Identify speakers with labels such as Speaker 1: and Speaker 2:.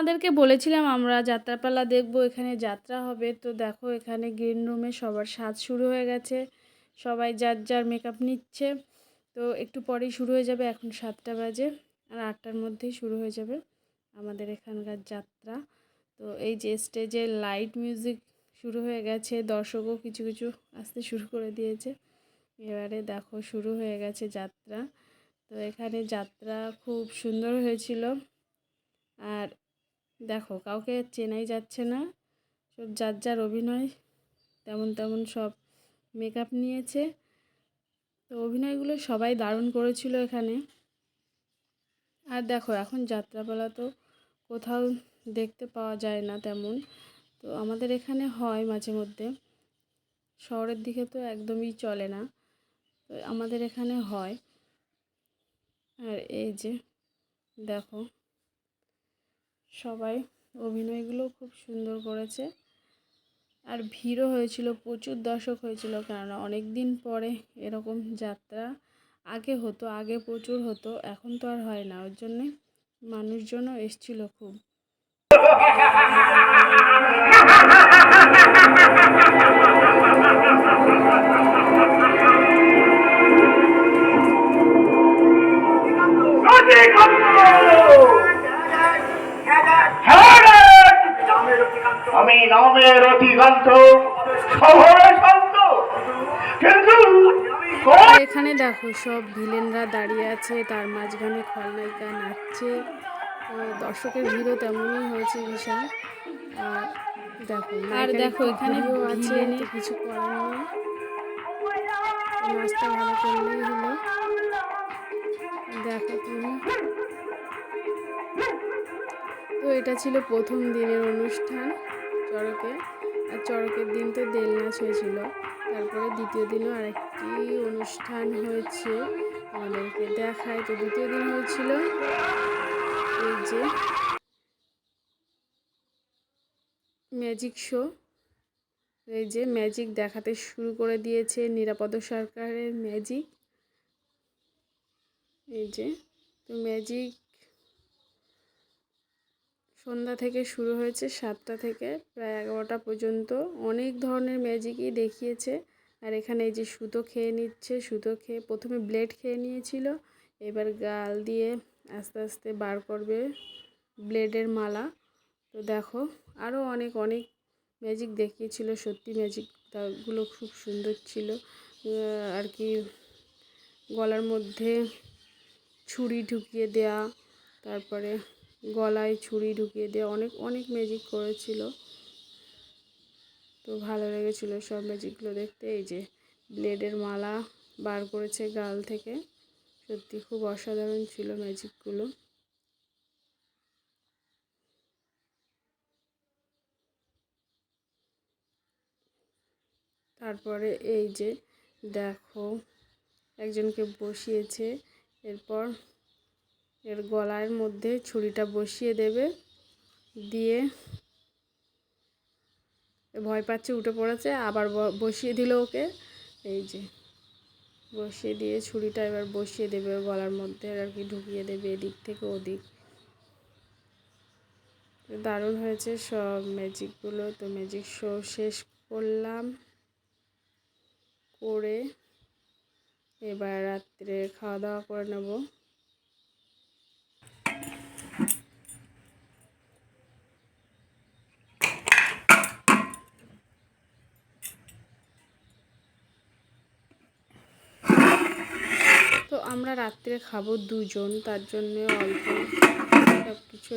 Speaker 1: তোমাদেরকে বলেছিলাম, আমরা যাত্রাপালা দেখব, এখানে যাত্রা হবে। তো দেখো, এখানে গ্রিন রুমে সবার সাজ শুরু হয়ে গেছে। সবাই যার যার মেকআপ নিচ্ছে। তো একটু পরেই শুরু হয়ে যাবে, এখন সাতটা বাজে। আর আটটার মধ্যেই শুরু হয়ে যাবে আমাদের এখানকার যাত্রা। তো এই যে স্টেজে লাইট মিউজিক শুরু হয়ে গেছে, দর্শকও কিছু কিছু আসতে শুরু করে দিয়েছে। এবারে দেখো, শুরু হয়ে গেছে যাত্রা। তো এখানে যাত্রা খুব সুন্দর হয়েছিল। আর দেখো, কাউকে চেনাই যাচ্ছে না। সব যার যার অভিনয়, তেমন তেমন সব মেকআপ নিয়েছে। তো অভিনয়গুলো সবাই দারুণ করেছিল এখানে। আর দেখো, এখন যাত্রাপালা তো কোথাও দেখতে পাওয়া যায় না তেমন। তো আমাদের এখানে হয় মাঝে মধ্যে। শহরের দিকে তো একদমই চলে না। তো আমাদের এখানে হয়। আর এই যে, দেখো। সবাই অভিনয়গুলো খুব সুন্দর করেছে। আর ভিড়ও হয়েছিল, প্রচুর দর্শক হয়েছিল, কেননা অনেক দিন পরে এরকম যাত্রা আগে হতো, আগে প্রচুর হতো, এখন তো আর হয় না। ওর জন্যে মানুষজনও এসছিল খুব।
Speaker 2: নামের অতিকান্ত শহরে শান্ত। কিন্তু
Speaker 1: এখানে দেখো সব ভিলেনরা দাঁড়িয়ে আছে তার মাঝখানে খলনায়িকা নাচছে। দর্শকের ভিড়ও তেমনই হয়েছে বিশাল আর দেখো আর দেখো এখানে আছে কিছু করার নেই। নাচটা ভালো করলেই হলো। দেখো তুমি। তো এটা ছিল প্রথম দিনের অনুষ্ঠান। চড়কে, আর চড়কের দিন তো দেল নাচ হয়েছিল। তারপরে দ্বিতীয় দিনও আরেকটি অনুষ্ঠান হয়েছে আমাদেরকে দেখায়। তো দ্বিতীয় দিন হয়েছিল এই যে ম্যাজিক শো। এই যে ম্যাজিক দেখাতে শুরু করে দিয়েছে নিরাপদ সরকারের ম্যাজিক। এই যে, তো ম্যাজিক সন্ধ্যা থেকে শুরু হয়েছে, সাতটা থেকে প্রায় এগারোটা পর্যন্ত। অনেক ধরনের ম্যাজিকই দেখিয়েছে। আর এখানে এই যে সুতো খেয়ে নিচ্ছে, সুতো খেয়ে প্রথমে ব্লেড খেয়ে নিয়েছিল, এবার গাল দিয়ে আস্তে আস্তে বার করবে ব্লেডের মালা। তো দেখো আরও অনেক অনেক ম্যাজিক দেখিয়েছিল, সত্যি ম্যাজিকগুলো খুব সুন্দর ছিল। আর কি গলার মধ্যে ছুরি ঢুকিয়ে দেয়া, তারপরে গলায় ছুরি ঢুকিয়ে দিয়ে অনেক অনেক ম্যাজিক করেছিল। তো ভালো লেগেছিলো সব ম্যাজিকগুলো দেখতে। এই যে ব্লেডের মালা বার করেছে গাল থেকে। সত্যি খুব অসাধারণ ছিল ম্যাজিকগুলো তারপরে এই যে দেখো, একজনকে বসিয়েছে। এরপর এর গলার মধ্যে ছুরিটা বসিয়ে দেবে, দিয়ে ভয় পাচ্ছে, উঠে পড়েছে, আবার বসিয়ে দিল ওকে। এই যে, বসিয়ে দিয়ে ছুরিটা এবার বসিয়ে দেবে গলার মধ্যে আর কি ঢুকিয়ে দেবে এদিক থেকে ওদিক। দারুণ হয়েছে সব ম্যাজিকগুলো। তো ম্যাজিক শো শেষ করলাম, করে এবার রাত্রে খাওয়া দাওয়া করে নেব তো আমরা রাত্রে খাব দুজন তার জন্য অল্প সব কিছু